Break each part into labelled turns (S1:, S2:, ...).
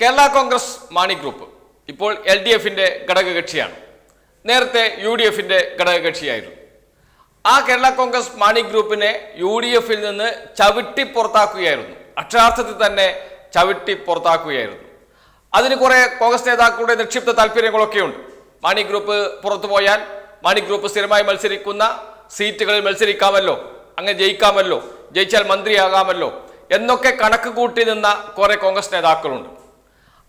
S1: Kerala Congress Mani group ഇപ്പോൾ L D എഫിന്റെ ഘടകകക്ഷിയാണ്. നേരത്തെ യു ഡി എഫിന്റെ ഘടകകക്ഷിയായിരുന്നു. ആ കേരള കോൺഗ്രസ് മാണി ഗ്രൂപ്പിനെ യു ഡി എഫിൽ നിന്ന് ചവിട്ടി പുറത്താക്കുകയായിരുന്നു. അക്ഷരാർത്ഥത്തിൽ തന്നെ ചവിട്ടി പുറത്താക്കുകയായിരുന്നു. അതിന് കുറെ കോൺഗ്രസ് നേതാക്കളുടെ നിക്ഷിപ്ത താല്പര്യങ്ങളൊക്കെ ഉണ്ട് മാണി ഗ്രൂപ്പ് പുറത്തു പോയാൽ മാണി ഗ്രൂപ്പ് സ്ഥിരമായി മത്സരിക്കുന്ന സീറ്റുകളിൽ മത്സരിക്കാമല്ലോ അങ്ങനെ ജയിക്കാമല്ലോ ജയിച്ചാൽ മന്ത്രിയാകാമല്ലോ എന്നൊക്കെ കണക്ക് കൂട്ടി നിന്ന കുറെ കോൺഗ്രസ് നേതാക്കളുണ്ട്.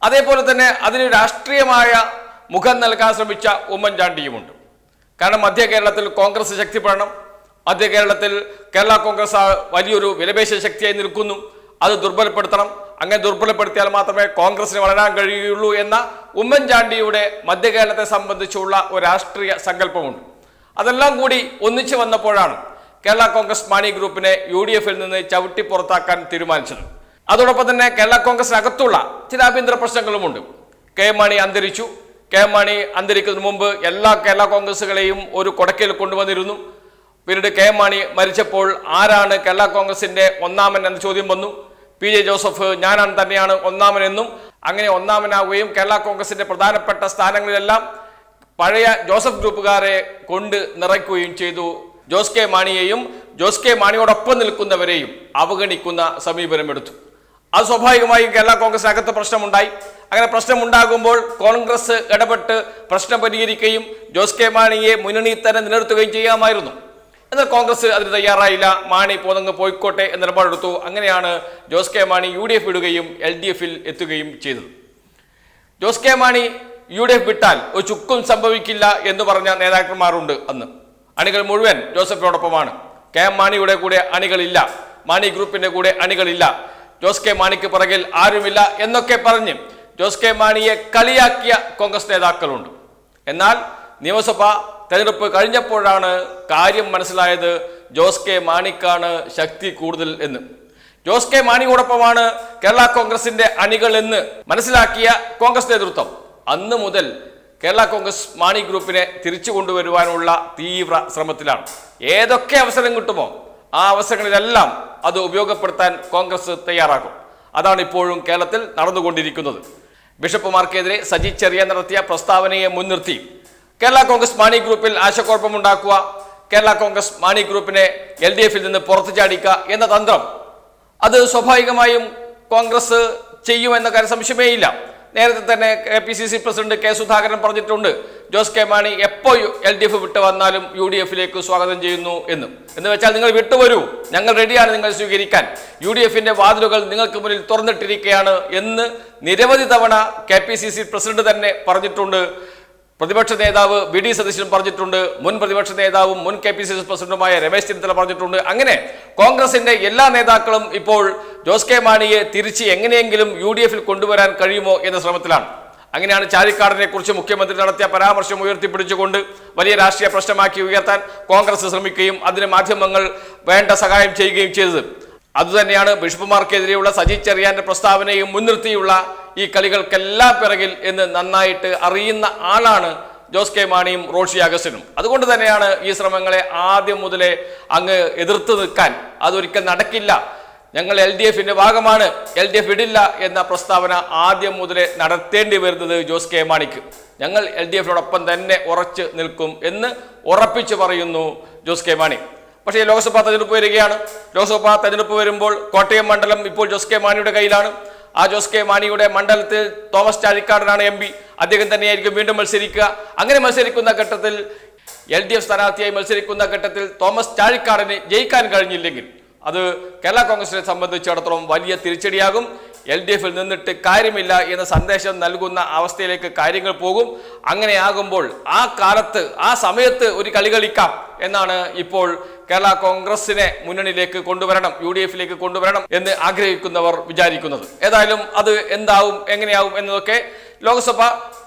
S1: അതേപോലെ തന്നെ അതിന് രാഷ്ട്രീയമായ മുഖം നൽകാൻ ശ്രമിച്ച ഉമ്മൻചാണ്ടിയുമുണ്ട്. കാരണം മധ്യ കേരളത്തിൽ കോൺഗ്രസ് ശക്തിപ്പെടണം. മധ്യ കേരളത്തിൽ കേരള കോൺഗ്രസ് വലിയൊരു വിലപേശ ശക്തിയായി നിൽക്കുന്നു. അത് ദുർബലപ്പെടുത്തണം. അങ്ങനെ ദുർബലപ്പെടുത്തിയാൽ മാത്രമേ കോൺഗ്രസിന് വളരാൻ കഴിയുള്ളൂ എന്ന ഉമ്മൻചാണ്ടിയുടെ മധ്യ കേരളത്തെ സംബന്ധിച്ചുള്ള ഒരു രാഷ്ട്രീയ സങ്കല്പമുണ്ട്. അതെല്ലാം കൂടി ഒന്നിച്ചു വന്നപ്പോഴാണ് കേരള കോൺഗ്രസ് മാണി ഗ്രൂപ്പിനെ യു ഡി എഫിൽ നിന്ന് ചവിട്ടി പുറത്താക്കാൻ തീരുമാനിച്ചത്. അതോടൊപ്പം തന്നെ കേരള കോൺഗ്രസ് അകത്തുള്ള ചില ആഭ്യന്തര പ്രശ്നങ്ങളുമുണ്ട്. കെ മാണി അന്തരിച്ചു. കെ മാണി അന്തരിക്കുന്നതിന് മുമ്പ് എല്ലാ കേരള കോൺഗ്രസുകളെയും ഒരു കൊടക്കയിൽ കൊണ്ടുവന്നിരുന്നു. പിന്നീട് കെ മാണി മരിച്ചപ്പോൾ ആരാണ് കേരള കോൺഗ്രസിന്റെ ഒന്നാമൻ എന്ന ചോദ്യം വന്നു. പി ജെ ജോസഫ് ഞാനാണ് തന്നെയാണ് ഒന്നാമൻ എന്നും അങ്ങനെ ഒന്നാമനാവുകയും കേരള കോൺഗ്രസിന്റെ പ്രധാനപ്പെട്ട സ്ഥാനങ്ങളിലെല്ലാം പഴയ ജോസഫ് ഗ്രൂപ്പുകാരെ കൊണ്ട് നിറയ്ക്കുകയും ചെയ്തു. ജോസ് കെ മാണിയെയും ജോസ് കെ മാണിയോടൊപ്പം നിൽക്കുന്നവരെയും അവഗണിക്കുന്ന സമീപനമെടുത്തു. അത് സ്വാഭാവികമായും കേരള കോൺഗ്രസിനകത്ത് പ്രശ്നമുണ്ടായി. അങ്ങനെ പ്രശ്നമുണ്ടാകുമ്പോൾ കോൺഗ്രസ് ഇടപെട്ട് പ്രശ്നം പരിഹരിക്കുകയും ജോസ് കെ മാണിയെ മുന്നണിയിൽ തന്നെ നിലനിർത്തുകയും ചെയ്യാമായിരുന്നു. എന്നാൽ കോൺഗ്രസ് അതിന് തയ്യാറായില്ല. മാണി പോന്നങ്ങ് പോയിക്കോട്ടെ എന്ന നിലപാടെടുത്തു. അങ്ങനെയാണ് Jose K Mani U D F വിടുകയും എൽ ഡി എഫിൽ എത്തുകയും ചെയ്തത്. Jose K Mani U D F വിട്ടാൽ ഒരു ചുക്കും സംഭവിക്കില്ല എന്ന് പറഞ്ഞ നേതാക്കന്മാരുണ്ട് അന്ന്. അണികൾ മുഴുവൻ ജോസഫിനോടൊപ്പമാണ്. കെ എം മാണിയുടെ കൂടെ അണികളില്ല. മാണി ഗ്രൂപ്പിന്റെ കൂടെ അണികളില്ല. ജോസ് കെ മാണിക്ക് പുറകിൽ ആരുമില്ല എന്നൊക്കെ പറഞ്ഞ് ജോസ് കെ മാണിയെ കളിയാക്കിയ കോൺഗ്രസ് നേതാക്കളുണ്ട്. എന്നാൽ നിയമസഭ തെരഞ്ഞെടുപ്പ് കഴിഞ്ഞപ്പോഴാണ് കാര്യം മനസ്സിലായത് ജോസ് കെ മാണിക്കാണ് ശക്തി കൂടുതൽ എന്ന്. ജോസ് കെ മാണിയോടൊപ്പമാണ് കേരള കോൺഗ്രസിന്റെ അണികൾ എന്ന് മനസ്സിലാക്കിയ കോൺഗ്രസ് നേതൃത്വം. അന്ന് മുതൽ കേരള കോൺഗ്രസ് മാണി ഗ്രൂപ്പിനെ തിരിച്ചു കൊണ്ടുവരുവാനുള്ള തീവ്ര ശ്രമത്തിലാണ്. ഏതൊക്കെ അവസരം കിട്ടുമോ ആ അവസരങ്ങളിലെല്ലാം അത് ഉപയോഗപ്പെടുത്താൻ കോൺഗ്രസ് തയ്യാറാകും. അതാണ് ഇപ്പോഴും കേരളത്തിൽ നടന്നുകൊണ്ടിരിക്കുന്നത്. ബിഷപ്പുമാർക്കെതിരെ സജി ചെറിയ നടത്തിയ പ്രസ്താവനയെ മുൻനിർത്തി. കേരള കോൺഗ്രസ് മാണി ഗ്രൂപ്പിൽ ആശയക്കുഴപ്പമുണ്ടാക്കുക കേരള കോൺഗ്രസ് മാണി ഗ്രൂപ്പിനെ എൽ ഡി എഫിൽ നിന്ന് പുറത്തു ചാടിക്കുക എന്ന തന്ത്രം. അത് സ്വാഭാവികമായും കോൺഗ്രസ് ചെയ്യുമെന്ന കാര്യം സംശയമേയില്ല. നേരത്തെ തന്നെ K P C C president K Sudhakaran പറഞ്ഞിട്ടുണ്ട് ജോസ് കെ മാണി എപ്പോൾ എൽ ഡി എഫ് വിട്ട് വന്നാലും യു ഡി എഫിലേക്ക് സ്വാഗതം ചെയ്യുന്നു എന്ന്. എന്ന് വെച്ചാൽ നിങ്ങൾ വിട്ടുവരൂ ഞങ്ങൾ റെഡിയാണ് നിങ്ങൾ സ്വീകരിക്കാൻ. യു ഡി എഫിന്റെ വാതിലുകൾ നിങ്ങൾക്ക് മുന്നിൽ തുറന്നിട്ടിരിക്കുകയാണ് എന്ന് നിരവധി തവണ K P C C president തന്നെ പറഞ്ഞിട്ടുണ്ട്. പ്രതിപക്ഷ നേതാവ് വി ഡി സതീശൻ പറഞ്ഞിട്ടുണ്ട് മുൻ പ്രതിപക്ഷ നേതാവും മുൻ കെ പി സി സി പ്രസിഡന്റുമായ രമേശ് ചെന്നിത്തല പറഞ്ഞിട്ടുണ്ട്. അങ്ങനെ കോൺഗ്രസിന്റെ എല്ലാ നേതാക്കളും ഇപ്പോൾ ജോസ് കെ മാണിയെ തിരിച്ച് എങ്ങനെയെങ്കിലും യു ഡി എഫിൽ കൊണ്ടുവരാൻ കഴിയുമോ എന്ന ശ്രമത്തിലാണ്. അങ്ങനെയാണ് ചാരിക്കാടിനെ കുറിച്ച് മുഖ്യമന്ത്രി നടത്തിയ പരാമർശം ഉയർത്തിപ്പിടിച്ചുകൊണ്ട് വലിയ രാഷ്ട്രീയ പ്രശ്നമാക്കി ഉയർത്താൻ കോൺഗ്രസ് ശ്രമിക്കുകയും അതിന് മാധ്യമങ്ങൾ വേണ്ട സഹായം ചെയ്യുകയും ചെയ്തത്. അതുതന്നെയാണ് ബിഷപ്പുമാർക്കെതിരെയുള്ള സജി ചെറിയാന്റെ പ്രസ്താവനയും മുൻനിർത്തിയുള്ള ഈ കളികൾക്കെല്ലാം പിറകിൽ എന്ന് നന്നായിട്ട് അറിയുന്ന ആളാണ് ജോസ് കെ മാണിയും റോഷി അഗസ്റ്റിനും. അതുകൊണ്ട് തന്നെയാണ് ഈ ശ്രമങ്ങളെ ആദ്യം മുതലേ അങ്ങ് എതിർത്ത് നിൽക്കാൻ. അതൊരിക്കൽ നടക്കില്ല. ഞങ്ങൾ എൽ ഡി എഫിന്റെ ഭാഗമാണ്. എൽ ഡി എഫ് ഇടില്ല എന്ന പ്രസ്താവന ആദ്യം മുതലേ നടത്തേണ്ടി വരുന്നത് ജോസ് കെ മാണിക്ക്. ഞങ്ങൾ എൽ ഡി എഫിനോടൊപ്പം തന്നെ ഉറച്ച് നിൽക്കും എന്ന് ഉറപ്പിച്ചു പറയുന്നു ജോസ് കെ മാണി. പക്ഷേ ലോക്സഭാ തെരഞ്ഞെടുപ്പ് വരികയാണ്. ലോക്സഭാ തെരഞ്ഞെടുപ്പ് വരുമ്പോൾ കോട്ടയം മണ്ഡലം ഇപ്പോൾ ജോസ് കെ മാണിയുടെ കയ്യിലാണ്. ആ ജോസ് കെ മാണിയുടെ മണ്ഡലത്തിൽ തോമസ് ചാഴിക്കാടനാണ് എം പി. അദ്ദേഹം തന്നെയായിരിക്കും വീണ്ടും മത്സരിക്കുക. അങ്ങനെ മത്സരിക്കുന്ന ഘട്ടത്തിൽ എൽ ഡി എഫ് സ്ഥാനാർത്ഥിയായി മത്സരിക്കുന്ന ഘട്ടത്തിൽ തോമസ് ചാഴിക്കാടന് ജയിക്കാൻ കഴിഞ്ഞില്ലെങ്കിൽ അത് കേരള കോൺഗ്രസിനെ സംബന്ധിച്ചിടത്തോളം വലിയ തിരിച്ചടിയാകും. എൽ ഡി എഫിൽ നിന്നിട്ട് കാര്യമില്ല എന്ന സന്ദേശം നൽകുന്ന അവസ്ഥയിലേക്ക് കാര്യങ്ങൾ പോകും. അങ്ങനെയാകുമ്പോൾ ആ കാലത്ത് ആ സമയത്ത് ഒരു കളി കളിക്കാം എന്നാണ് ഇപ്പോൾ കേരള കോൺഗ്രസിനെ മുന്നണിയിലേക്ക് കൊണ്ടുവരണം യു ഡി എഫിലേക്ക് കൊണ്ടുവരണം എന്ന് ആഗ്രഹിക്കുന്നവർ വിചാരിക്കുന്നത്. ഏതായാലും അത് എന്താവും എങ്ങനെയാവും എന്നതൊക്കെ ലോക്സഭ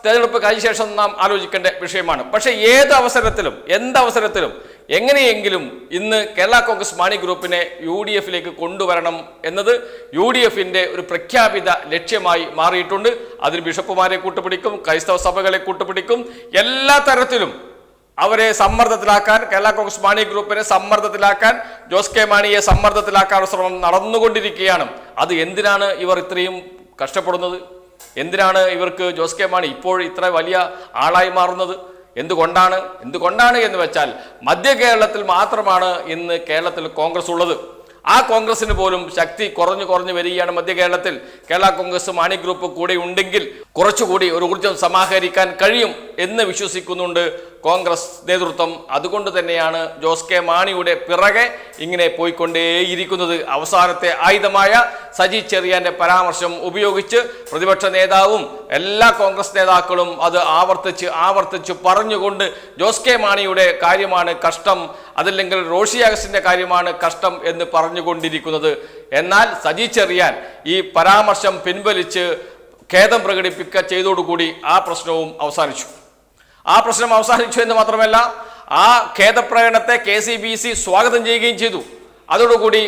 S1: തെരഞ്ഞെടുപ്പ് കഴിഞ്ഞ ശേഷം നാം ആലോചിക്കേണ്ട വിഷയമാണ്. പക്ഷേ ഏത് അവസരത്തിലും എന്തവസരത്തിലും എങ്ങനെയെങ്കിലും ഇന്ന് കേരള കോൺഗ്രസ് മാണി ഗ്രൂപ്പിനെ യു ഡി എഫിലേക്ക് കൊണ്ടുവരണം എന്നത് യു ഡി എഫിന്റെ ഒരു പ്രഖ്യാപിത ലക്ഷ്യമായി മാറിയിട്ടുണ്ട്. അതിൽ ബിഷപ്പുമാരെ കൂട്ടുപിടിക്കും ക്രൈസ്തവ സഭകളെ കൂട്ടുപിടിക്കും. എല്ലാ തരത്തിലും അവരെ സമ്മർദ്ദത്തിലാക്കാൻ കേരള കോൺഗ്രസ് മാണി ഗ്രൂപ്പിനെ സമ്മർദ്ദത്തിലാക്കാൻ ജോസ് കെ മാണിയെ സമ്മർദ്ദത്തിലാക്കാനുള്ള ശ്രമം നടന്നുകൊണ്ടിരിക്കുകയാണ്. അത് എന്തിനാണ് ഇവർ ഇത്രയും കഷ്ടപ്പെടുന്നത്? എന്തിനാണ് ഇവർക്ക് ജോസ് കെ മാണി ഇപ്പോൾ ഇത്ര വലിയ ആളായി മാറുന്നത്? എന്തുകൊണ്ടാണ്? എന്തുകൊണ്ടാണ് എന്ന് വെച്ചാൽ മധ്യ കേരളത്തിൽ മാത്രമാണ് ഇന്ന് കേരളത്തിൽ കോൺഗ്രസ് ഉള്ളത്. ആ കോൺഗ്രസിന് പോലും ശക്തി കുറഞ്ഞു കുറഞ്ഞു വരികയാണ് മധ്യ കേരളത്തിൽ. കേരള കോൺഗ്രസ് മാണി ഗ്രൂപ്പ് കൂടെ ഉണ്ടെങ്കിൽ കുറച്ചുകൂടി ഒരു ഊർജം സമാഹരിക്കാൻ കഴിയും എന്ന് വിശ്വസിക്കുന്നുണ്ട് കോൺഗ്രസ് നേതൃത്വം. അതുകൊണ്ട് തന്നെയാണ് ജോസ് കെ മാണിയുടെ പിറകെ ഇങ്ങനെ പോയിക്കൊണ്ടേയിരിക്കുന്നത്. അവസാനത്തെ ആയുധമായ സജി ചെറിയാന്റെ പരാമർശം ഉപയോഗിച്ച് പ്രതിപക്ഷ നേതാവും എല്ലാ കോൺഗ്രസ് നേതാക്കളും അത് ആവർത്തിച്ച് ആവർത്തിച്ച് പറഞ്ഞുകൊണ്ട് ജോസ് കെ മാണിയുടെ കാര്യമാണ് കഷ്ടം. അതല്ലെങ്കിൽ റോഷി അഗസ്റ്റിന്റെ കാര്യമാണ് കഷ്ടം എന്ന് പറഞ്ഞുകൊണ്ടിരിക്കുന്നത്. എന്നാൽ സജി ചെറിയാൻ ഈ പരാമർശം പിൻവലിച്ച് ഖേദം പ്രകടിപ്പിക്കുക ചെയ്തോടുകൂടി ആ പ്രശ്നവും അവസാനിച്ചു. ആ പ്രശ്നം അവസാനിച്ചു എന്ന് മാത്രമല്ല ആ ഖേദപ്രകടനത്തെ കെ സി ബി സി സ്വാഗതം ചെയ്യുകയും ചെയ്തു. അതോടുകൂടി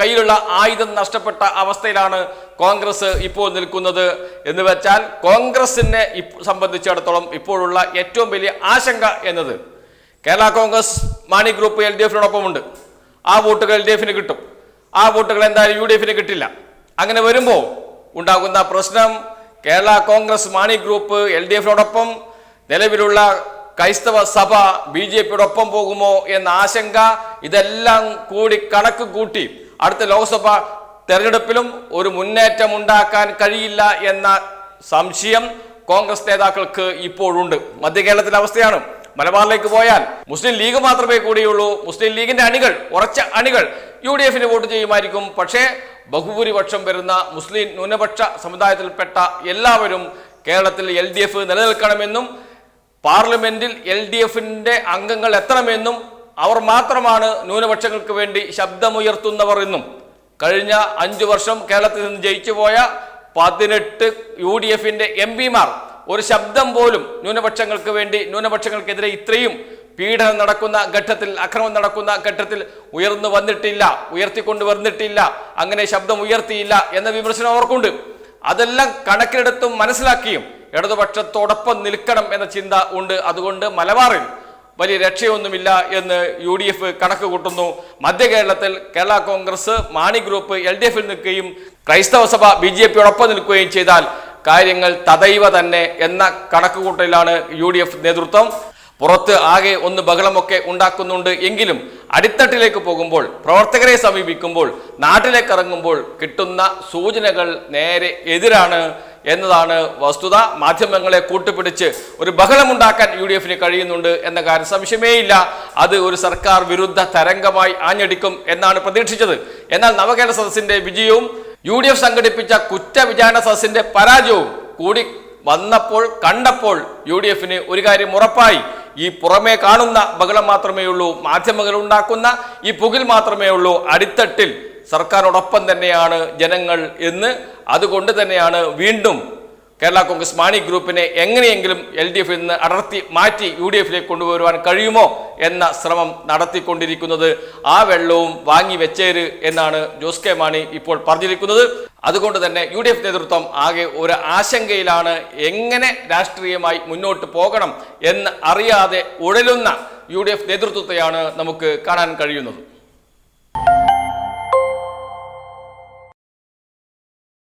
S1: കയ്യിലുള്ള ആയുധം നഷ്ടപ്പെട്ട അവസ്ഥയിലാണ് കോൺഗ്രസ് ഇപ്പോൾ നിൽക്കുന്നത് എന്ന് വെച്ചാൽ കോൺഗ്രസിനെ സംബന്ധിച്ചിടത്തോളം ഇപ്പോഴുള്ള ഏറ്റവും വലിയ ആശങ്ക എന്നത് Kerala Congress Mani group L D എഫിനോടൊപ്പമുണ്ട്. ആ വോട്ടുകൾ എൽ ഡി എഫിന് കിട്ടും. ആ വോട്ടുകൾ എന്തായാലും യു ഡി എഫിന് കിട്ടില്ല. അങ്ങനെ വരുമ്പോൾ ഉണ്ടാകുന്ന പ്രശ്നം Kerala Congress Mani group L D എഫിനോടൊപ്പം നിലവിലുള്ള ക്രൈസ്തവ സഭ ബി ജെ പിയോടൊപ്പം പോകുമോ എന്ന ആശങ്ക ഇതെല്ലാം കൂടി കണക്ക് കൂട്ടി അടുത്ത ലോക്സഭ തെരഞ്ഞെടുപ്പിലും ഒരു മുന്നേറ്റം ഉണ്ടാക്കാൻ കഴിയില്ല എന്ന സംശയം കോൺഗ്രസ് നേതാക്കൾക്ക് ഇപ്പോഴുണ്ട്. മധ്യ കേരളത്തിലെ അവസ്ഥയാണ്. മലബാറിലേക്ക് പോയാൽ മുസ്ലിം ലീഗ് മാത്രമേ കൂടിയുള്ളൂ. മുസ്ലിം ലീഗിന്റെ അണികൾ ഉറച്ച അണികൾ യു ഡി എഫിന് വോട്ട് ചെയ്യുമായിരിക്കും. പക്ഷേ ബഹുഭൂരിപക്ഷം വരുന്ന മുസ്ലിം ന്യൂനപക്ഷ സമുദായത്തിൽപ്പെട്ട എല്ലാവരും കേരളത്തിൽ എൽ ഡി എഫ് നിലനിൽക്കണമെന്നും പാർലമെന്റിൽ എൽ ഡി എഫിന്റെ അംഗങ്ങൾ എത്തണമെന്നും അവർ മാത്രമാണ് ന്യൂനപക്ഷങ്ങൾക്ക് വേണ്ടി ശബ്ദമുയർത്തുന്നവർ എന്നും കഴിഞ്ഞ അഞ്ചു വർഷം കേരളത്തിൽ നിന്ന് ജയിച്ചു പോയ പതിനെട്ട് യു ഡി എഫിന്റെ എം പിമാർ ഒരു ശബ്ദം പോലും ന്യൂനപക്ഷങ്ങൾക്ക് വേണ്ടി ന്യൂനപക്ഷങ്ങൾക്കെതിരെ ഇത്രയും പീഡനം നടക്കുന്ന ഘട്ടത്തിൽ അക്രമം നടക്കുന്ന ഘട്ടത്തിൽ ഉയർന്നു വന്നിട്ടില്ല ഉയർത്തിക്കൊണ്ടു വന്നിട്ടില്ല അങ്ങനെ ശബ്ദം ഉയർത്തിയില്ല എന്ന വിമർശനം അവർക്കുണ്ട്. അതെല്ലാം കണക്കിലെടുത്തും മനസ്സിലാക്കിയും ഇടതുപക്ഷത്തോടൊപ്പം നിൽക്കണം എന്ന ചിന്ത ഉണ്ട്. അതുകൊണ്ട് മലബാറിൽ വലിയ രക്ഷയൊന്നുമില്ല എന്ന് യു ഡി എഫ് കണക്ക് കൂട്ടുന്നു. മധ്യ കേരളത്തിൽ Kerala Congress Mani group L D എഫിൽ നിൽക്കുകയും ക്രൈസ്തവ സഭ ബി ജെ പിയോടൊപ്പം നിൽക്കുകയും ചെയ്താൽ കാര്യങ്ങൾ തദൈവ തന്നെ എന്ന കണക്കുകൂട്ടലിലാണ് യു ഡി എഫ് നേതൃത്വം. പുറത്ത് ആകെ ഒന്ന് ബഹളമൊക്കെ ഉണ്ടാക്കുന്നുണ്ട്. എങ്കിലും അടിത്തട്ടിലേക്ക് പോകുമ്പോൾ പ്രവർത്തകരെ സമീപിക്കുമ്പോൾ നാട്ടിലേക്ക് ഇറങ്ങുമ്പോൾ കിട്ടുന്ന സൂചനകൾ നേരെ എതിരാണ് എന്നതാണ് വസ്തുത. മാധ്യമങ്ങളെ കൂട്ടുപിടിച്ച് ഒരു ബഹളമുണ്ടാക്കാൻ യു ഡി എഫിന് കഴിയുന്നുണ്ട് എന്ന കാര്യം സംശയമേയില്ല. അത് ഒരു സർക്കാർ വിരുദ്ധ തരംഗമായി ആഞ്ഞടിക്കും എന്നാണ് പ്രതീക്ഷിച്ചത്. എന്നാൽ നവകേരള സദസ്സിന്റെ വിജയവും യു ഡി എഫ് സംഘടിപ്പിച്ച കുറ്റവിചാരണ സദസ്സിന്റെ പരാജയവും കൂടി വന്നപ്പോൾ കണ്ടപ്പോൾ യു ഡി എഫിന് ഒരു കാര്യം ഉറപ്പായി. ഈ പുറമേ കാണുന്ന ബഹളം മാത്രമേ ഉള്ളൂ മാധ്യമങ്ങൾ ഉണ്ടാക്കുന്ന ഈ പുകിൽ മാത്രമേ ഉള്ളൂ അടിത്തട്ടിൽ സർക്കാരോടൊപ്പം തന്നെയാണ് ജനങ്ങൾ എന്ന് അതുകൊണ്ട് തന്നെയാണ് വീണ്ടും കേരള കോൺഗ്രസ് മാണി ഗ്രൂപ്പിനെ എങ്ങനെയെങ്കിലും എൽ ഡി എഫിൽ നിന്ന് അടർത്തി മാറ്റി യു ഡി എഫിലേക്ക് കൊണ്ടുവരുവാൻ കഴിയുമോ എന്ന ശ്രമം നടത്തിക്കൊണ്ടിരിക്കുന്നത്. ആ വെള്ളവും വാങ്ങി വെച്ചേര് എന്നാണ് ജോസ് കെ മാണി ഇപ്പോൾ പറഞ്ഞിരിക്കുന്നത്. അതുകൊണ്ട് തന്നെ യു ഡി എഫ് നേതൃത്വം ആകെ ഒരു ആശങ്കയിലാണ്. എങ്ങനെ രാഷ്ട്രീയമായി മുന്നോട്ട് പോകണം എന്ന് അറിയാതെ ഉഴലുന്ന യു ഡി എഫ് നേതൃത്വത്തെയാണ് നമുക്ക് കാണാൻ കഴിയുന്നത്.